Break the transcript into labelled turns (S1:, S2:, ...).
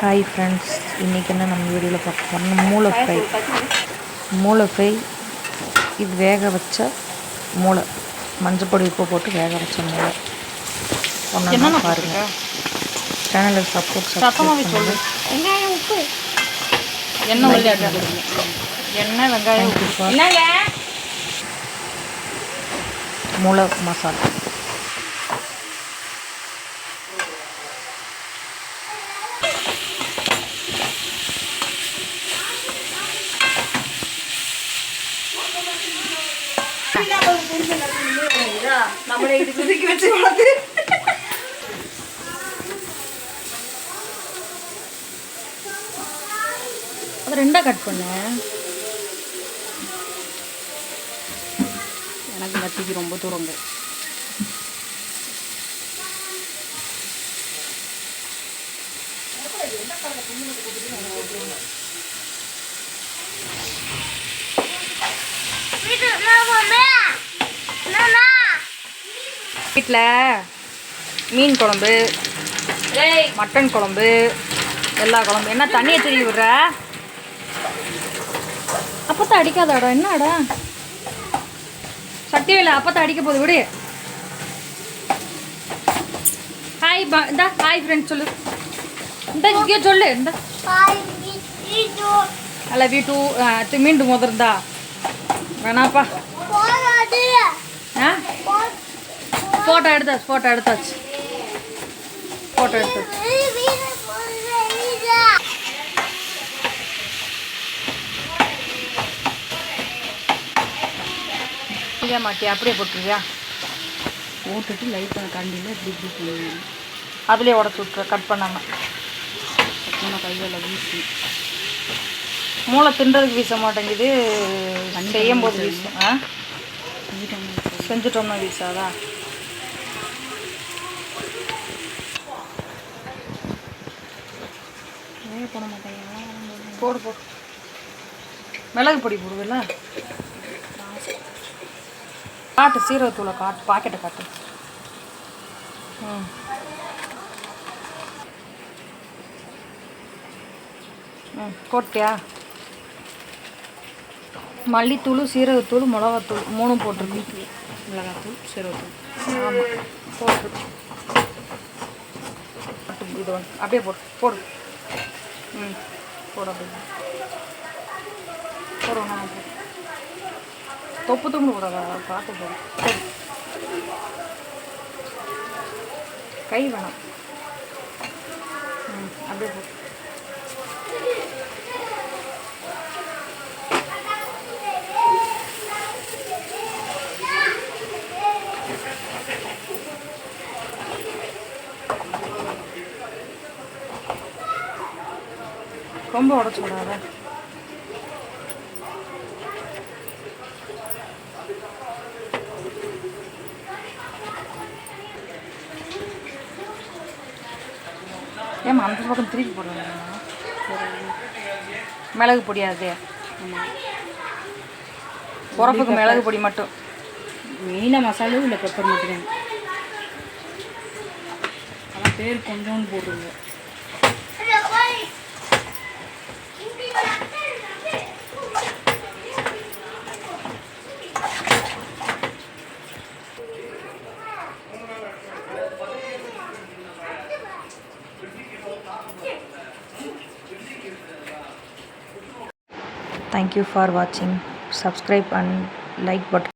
S1: Hi friends இன்றைக்கி என்ன நம்ம வீடியோவில் பார்க்க போகிறோம் மூளை ஃப்ரை மூளை ஃப்ரை இது வேக வச்ச மூளை. மஞ்சப்பொடி உப்பு போட்டு வேக வச்ச மூளை. ஒன்றா
S2: என்னென்ன
S1: பாருங்கள் சேனலுக்கு சப்போர்ட் பண்ணுங்கள்
S3: வெங்காயம் உப்பு.
S2: எண்ணெய் உள்ளி எண்ணெய் வெங்காயம்? என்னங்க?
S1: மூளை மசாலா.
S2: அது ரெண்டா கட் பண்ண. எனக்கு மத்திக்கு ரொம்ப தூரம் வீட்டில் மீன் குழம்பு மட்டன் குழம்பு எல்லா குழம்பு. என்ன தண்ணியை திருவி விடுற? அப்பத்தை அடிக்காதாடா. என்னடா? சக்தி வேலை அப்பத்தை அடிக்க போகுது. விடு. ஹாய் பா இந்த ஹாய் ஃப்ரெண்ட் சொல்லு. இந்த இங்கேயோ சொல்லு. இந்த. லவ் யூ டூ மீண்டும் முதர்ந்தா வேணாப்பா. ஆ? ஃபோட்டோ எடுத்தாச்சு ஃபோட்டோ எடுத்தாச்சு ஃபோட்டோ எடுத்தாச்சு இல்லையா மாட்டியா அப்படியே போட்டுருவியா?
S3: போட்டுட்டு லைட்டாக கண்டியில் இப்படி இப்படி
S2: அதுலேயே உடச்சி விட்ரு கட் பண்ணாமல்
S3: சத்தமாக கையில் வீசி.
S2: மூளை தின்றதுக்கு வீச மாட்டேங்குது. செய்யும் போது வீசும் ஆ? செஞ்சுட்டோம்னா வீசாதா
S3: வேக போட மாட்டேங்க
S2: போடு போடு மிளகு பொடி போடுவில்ல? காட்டு சீரகத்தூளை காட்டு பாக்கெட்டை காட்டு. ம். ம் போட்டியா? மல்லித்தூள் சீரகத்தூள் மிளகாத்தூள் மூணும் போட்டிருக்கு
S3: மிளகாத்தூள் சீரகத்தூள்.
S2: ஆமாம் போட்டு. இது வந்து அப்படியே போடு போடு. ம். போட அப்படியே. போடு தொப்பு தும்பு போடாதா பார்த்து போடு. சரி. கை வேணாம். ம் அப்படியே போடு ரொம்ப உடச்சு விடாத. ஏம்மா அந்த பக்கம் திருப்பி போடுறாங்க மிளகு பொடி அது. உரப்புக்கு மிளகு பொடி மட்டும்.
S3: மெயினாக மசாலும் இல்லை பெப்பர் மட்டும் ஆனால் பேர் கொஞ்சோண்டு போட்டுருங்க
S1: Thank you for watching. Subscribe and like button.